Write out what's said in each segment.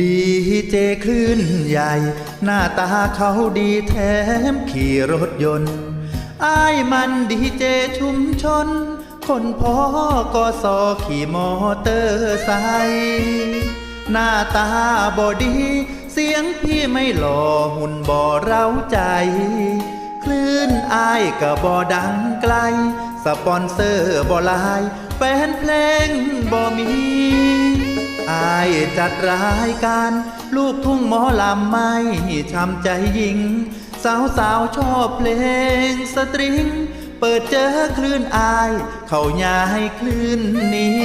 ดีเจคลื่นใหญ่ หน้าตาเขาดีแถมขี่รถยนต์อ้ายมันดีเจชุมชน คนพ่อก็สอขี่มอเตอร์ไซค์หน้าตาบอดี เสียงพี่ไม่หล่อหุ่นบ่เร้าใจ คลื่นอายก็บ่ดังไกล สปอนเซอร์บ่ลาย แฟนเพลงบ่มี อายจัดรายการ ลูกทุ่งหมอลำไม่ช้ำใจยิง สาวสาวชอบเพลงสตริง เปิดเจอคลื่นอาย เขาย้ายคลื่นนี้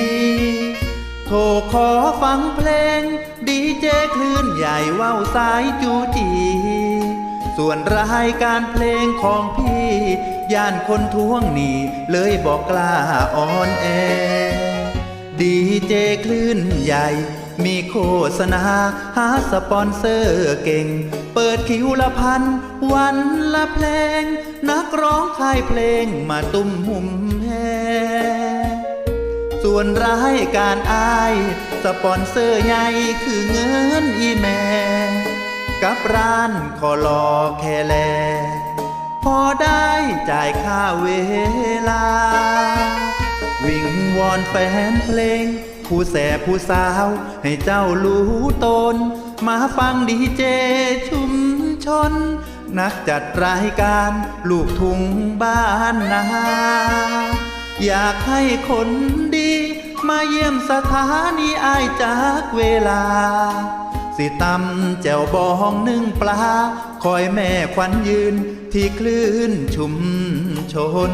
โทรขอฟังเพลง ดีเจคลื่นใหญ่ว่าวสายจูจี ส่วนรายการเพลงของพี่ ย่านคนท้วงหนี้เลยบอกกล้าออนแอ ดีเจคลื่นใหญ่ มีโฆษณา หาสปอนเซอร์เก่ง เปิดคิวละพัน วันละเพลง นักร้องค่ายเพลงมาตุ้มหุ่มแฮส่วนรายการอาย สปอนเซอร์ใหญ่คือเงินอีแม่ กับร้านขอรอแคแล พอได้จ่ายค่าเวลา วิงวอนแฟนเพลง ผู้แสบผู้สาว ให้เจ้ารู้ตน มาฟังดีเจชุมชน นักจัดรายการลูกทุ่งบ้านนา อยากให้คนดี มาเยี่ยมสถานีอายจากเวลา สิตำแจวบองนึ่งปลา คอยแม่ควันยืนที่คลื่นชุมชน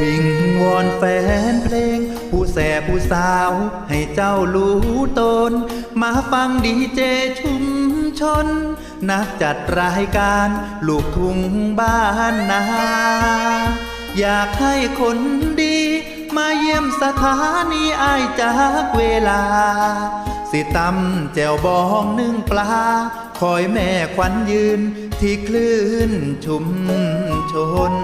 วิงวอนแฟนเพลง ผู้แสบผู้สาว ให้เจ้ารู้ตน มาฟังดีเจชุมชน นักจัดรายการ ลูกทุ่งบ้านนา อยากให้คนดี มาเยี่ยมสถานีอายจากเวลา สิตำแจวบองนึ่งปลา คอยแม่ควันยืนที่คลื่นชุมชน